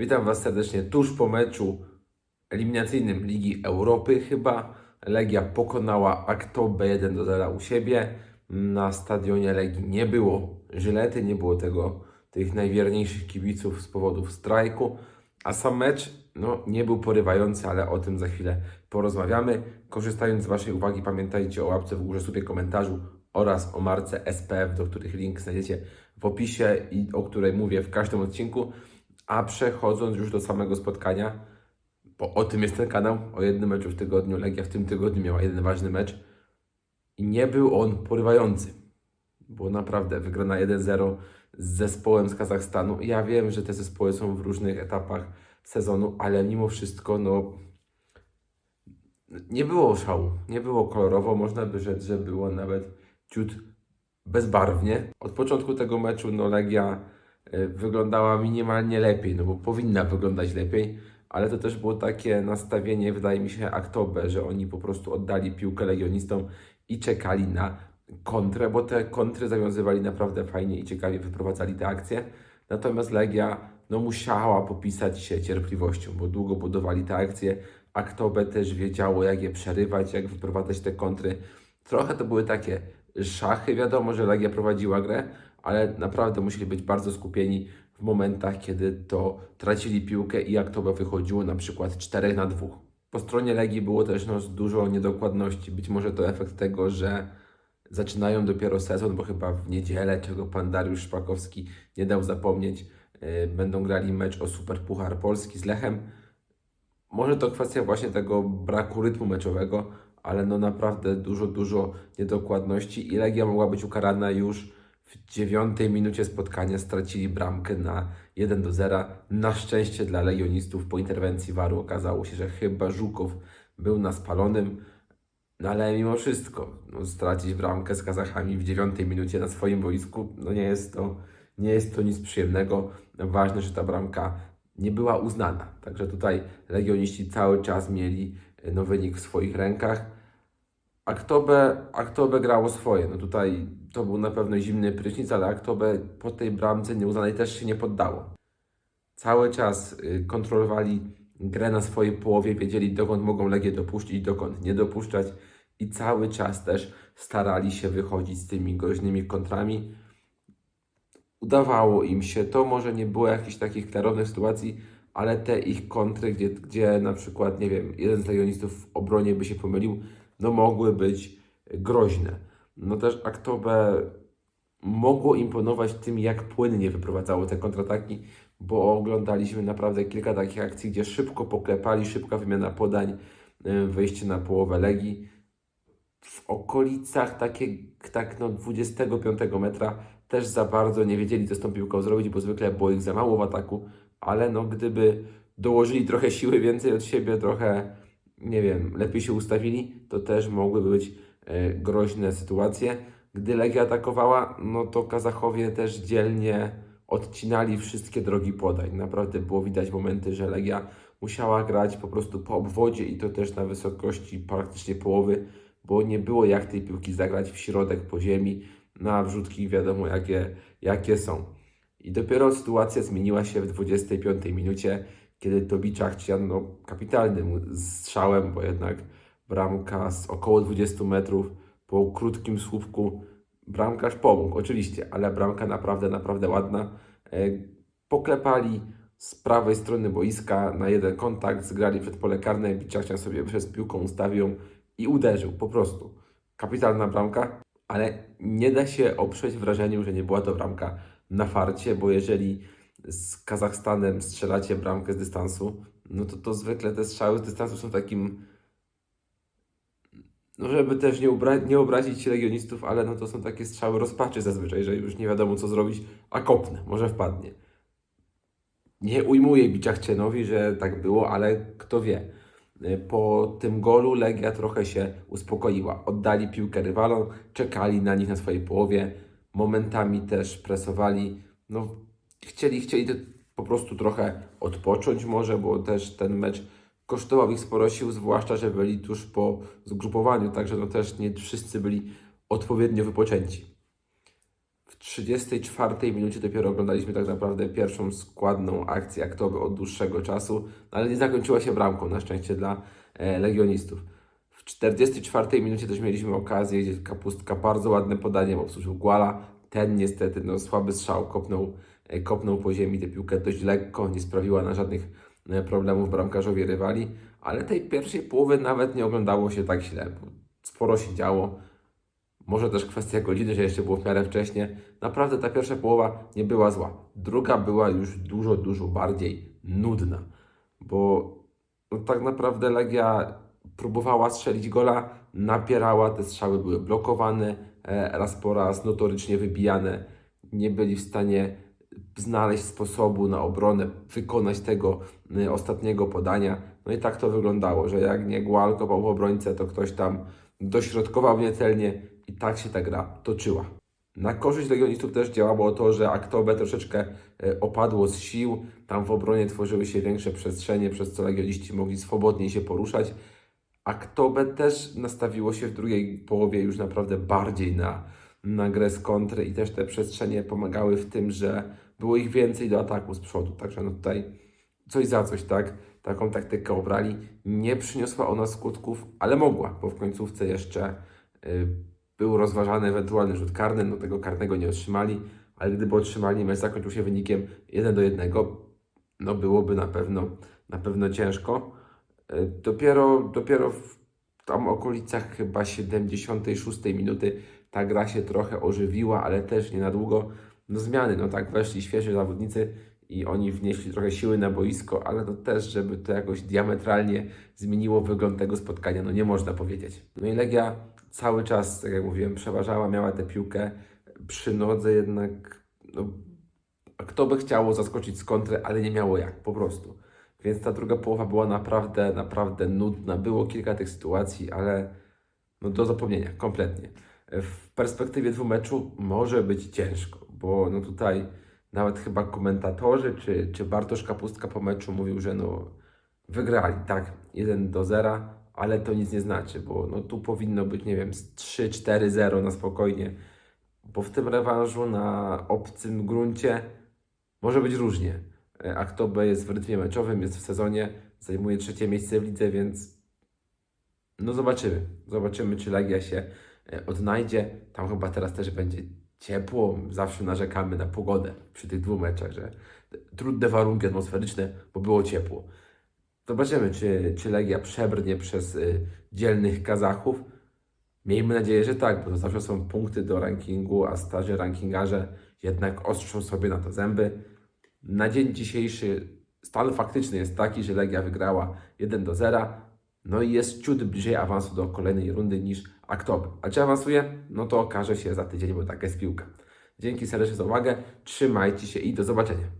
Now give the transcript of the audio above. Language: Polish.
Witam Was serdecznie tuż po meczu eliminacyjnym Ligi Europy chyba. Legia pokonała Aktobę 1 do 0 u siebie. Na stadionie Legii nie było Żylety, nie było tego, tych najwierniejszych kibiców z powodów strajku. A sam mecz no, nie był porywający, ale o tym za chwilę porozmawiamy. Korzystając z Waszej uwagi, pamiętajcie o łapce w górze, sobie komentarzu oraz o marce SPF, do których link znajdziecie w opisie i o której mówię w każdym odcinku. A przechodząc już do samego spotkania, bo o tym jest ten kanał, o jednym meczu w tygodniu. Legia w tym tygodniu miała jeden ważny mecz i nie był on porywający. Było naprawdę wygrana 1-0 z zespołem z Kazachstanu. Ja wiem, że te zespoły są w różnych etapach sezonu, ale mimo wszystko, no. Nie było szału, nie było kolorowo. Można by rzec, że było nawet ciut bezbarwnie. Od początku tego meczu, no, Legia wyglądała minimalnie lepiej, no bo powinna wyglądać lepiej, ale to też było takie nastawienie, wydaje mi się, aktowe, że oni po prostu oddali piłkę legionistom i czekali na kontrę, bo te kontry zawiązywali naprawdę fajnie i ciekawie wyprowadzali te akcje. Natomiast Legia no, musiała popisać się cierpliwością, bo długo budowali te akcje. Aktobe też wiedziało, jak je przerywać, jak wyprowadzać te kontry. Trochę to były takie szachy. Wiadomo, że Legia prowadziła grę, ale naprawdę musieli być bardzo skupieni w momentach, kiedy to tracili piłkę i jak to by wychodziło na przykład 4 na 2. Po stronie Legii było też no, dużo niedokładności. Być może to efekt tego, że zaczynają dopiero sezon, bo chyba w niedzielę, czego pan Dariusz Szpakowski nie dał zapomnieć, yy, będą grali mecz o Super Puchar Polski z Lechem. Może to kwestia właśnie tego braku rytmu meczowego, ale no naprawdę dużo, dużo niedokładności i Legia mogła być ukarana już w dziewiątej minucie spotkania. Stracili bramkę na 1 do 0. Na szczęście dla legionistów po interwencji waru okazało się, że chyba Żukow był na spalonym, no ale mimo wszystko no, stracić bramkę z Kazachami w dziewiątej minucie na swoim boisku, no nie jest to, nie jest to nic przyjemnego. Ważne, że ta bramka nie była uznana. Także tutaj legioniści cały czas mieli no, wynik w swoich rękach. Aktobe, Aktobe grało swoje. No tutaj to był na pewno zimny prysznic, ale Aktobe po tej bramce nieuznanej też się nie poddało. Cały czas y, kontrolowali grę na swojej połowie, wiedzieli dokąd mogą Legię dopuścić, dokąd nie dopuszczać i cały czas też starali się wychodzić z tymi groźnymi kontrami. Udawało im się, to może nie było jakichś takich klarownych sytuacji, ale te ich kontry, gdzie, gdzie na przykład, nie wiem, jeden z legionistów w obronie by się pomylił, no mogły być groźne. No też Aktobe mogło imponować tym, jak płynnie wyprowadzało te kontrataki, bo oglądaliśmy naprawdę kilka takich akcji, gdzie szybko poklepali, szybka wymiana podań, wyjście na połowę Legii. W okolicach takie, tak no 25 metra też za bardzo nie wiedzieli, co z tą piłką zrobić, bo zwykle było ich za mało w ataku, ale no gdyby dołożyli trochę siły więcej od siebie, trochę nie wiem, lepiej się ustawili, to też mogłyby być e, groźne sytuacje. Gdy Legia atakowała, no to Kazachowie też dzielnie odcinali wszystkie drogi podań. Naprawdę było widać momenty, że Legia musiała grać po prostu po obwodzie i to też na wysokości praktycznie połowy, bo nie było jak tej piłki zagrać w środek po ziemi. Na wrzutki wiadomo jakie, jakie są. I dopiero sytuacja zmieniła się w 25 minucie, kiedy to Biczak chciał no, kapitalnym strzałem, bo jednak bramka z około 20 metrów po krótkim słupku bramkarz pomógł, oczywiście, ale bramka naprawdę, naprawdę ładna. E, Poklepali z prawej strony boiska na jeden kontakt, zgrali przed pole karne, Biczak sobie przez piłką ustawił i uderzył, po prostu. Kapitalna bramka, ale nie da się oprzeć wrażeniu, że nie była to bramka na farcie, bo jeżeli z Kazachstanem strzelacie bramkę z dystansu, no to to zwykle te strzały z dystansu są takim, no żeby też nie, ubra- nie obrazić legionistów, ale no to są takie strzały rozpaczy zazwyczaj, że już nie wiadomo co zrobić, a kopnę, może wpadnie. Nie ujmuję bicia Chcienowi, że tak było, ale kto wie. Po tym golu Legia trochę się uspokoiła. Oddali piłkę rywalom, czekali na nich na swojej połowie, momentami też presowali. No, chcieli, chcieli po prostu trochę odpocząć może, bo też ten mecz kosztował ich sporo sił, zwłaszcza, że byli tuż po zgrupowaniu, także no też nie wszyscy byli odpowiednio wypoczęci. w 34 minucie dopiero oglądaliśmy tak naprawdę pierwszą składną akcję aktowy od dłuższego czasu, no ale nie zakończyła się bramką, na szczęście dla e, legionistów. W 44 minucie też mieliśmy okazję, gdzie Kapustka bardzo ładnym podaniem obsłużył Guala. Ten niestety no, słaby strzał, kopnął, kopnął po ziemi tę piłkę dość lekko, nie sprawiła na żadnych e, problemów bramkarzowi rywali, ale tej pierwszej połowy nawet nie oglądało się tak źle, sporo się działo. Może też kwestia godziny, że jeszcze było w miarę wcześnie. Naprawdę ta pierwsza połowa nie była zła. Druga była już dużo, dużo bardziej nudna, bo no, tak naprawdę Legia próbowała strzelić gola, napierała, te strzały były blokowane, e, raz po raz notorycznie wybijane. Nie byli w stanie znaleźć sposobu na obronę, wykonać tego y, ostatniego podania. No i tak to wyglądało, że jak nie Gual kopał w obrońcę, to ktoś tam dośrodkował niecelnie i tak się ta gra toczyła. Na korzyść legionistów też działało to, że Aktobe troszeczkę e, opadło z sił. Tam w obronie tworzyły się większe przestrzenie, przez co legioniści mogli swobodniej się poruszać. Aktobe też nastawiło się w drugiej połowie już naprawdę bardziej na, na grę z kontry i też te przestrzenie pomagały w tym, że było ich więcej do ataku z przodu. Także no tutaj coś za coś, tak? Taką taktykę obrali. Nie przyniosła ona skutków, ale mogła, bo w końcówce jeszcze y, był rozważany ewentualny rzut karny, no tego karnego nie otrzymali, ale gdyby otrzymali, mecz zakończył się wynikiem 1 do 1, no byłoby na pewno, na pewno ciężko. Y, Dopiero, dopiero w tam okolicach chyba 76 minuty ta gra się trochę ożywiła, ale też nie na długo. No zmiany, no tak, weszli świeży zawodnicy i oni wnieśli trochę siły na boisko, ale to też, żeby to jakoś diametralnie zmieniło wygląd tego spotkania, no nie można powiedzieć. No i Legia cały czas, tak jak mówiłem, przeważała, miała tę piłkę przy nodze, jednak no, kto by chciało zaskoczyć z kontry, ale nie miało jak, po prostu. Więc ta druga połowa była naprawdę, naprawdę nudna. Było kilka tych sytuacji, ale no do zapomnienia, kompletnie. W perspektywie dwumeczu może być ciężko, bo no tutaj nawet chyba komentatorzy, czy, czy Bartosz Kapustka po meczu mówił, że no wygrali, tak, 1 do 0, ale to nic nie znaczy, bo no tu powinno być, nie wiem, z 3-4-0 na spokojnie, bo w tym rewanżu na obcym gruncie może być różnie. E, Aktobe jest w rytmie meczowym, jest w sezonie, zajmuje trzecie miejsce w lidze, więc no zobaczymy. Zobaczymy, czy Legia się odnajdzie. Tam chyba teraz też będzie ciepło. Zawsze narzekamy na pogodę przy tych dwóch meczach, że trudne warunki atmosferyczne, bo było ciepło. Zobaczymy, czy, czy Legia przebrnie przez y, dzielnych Kazachów. Miejmy nadzieję, że tak, bo to zawsze są punkty do rankingu, a starzy rankingarze jednak ostrzą sobie na to zęby. Na dzień dzisiejszy stan faktyczny jest taki, że Legia wygrała 1 do 0, no i jest ciut bliżej awansu do kolejnej rundy niż Aktober. A czy awansuje? No to okaże się za tydzień, bo taka jest piłka. Dzięki serdecznie za uwagę, trzymajcie się i do zobaczenia.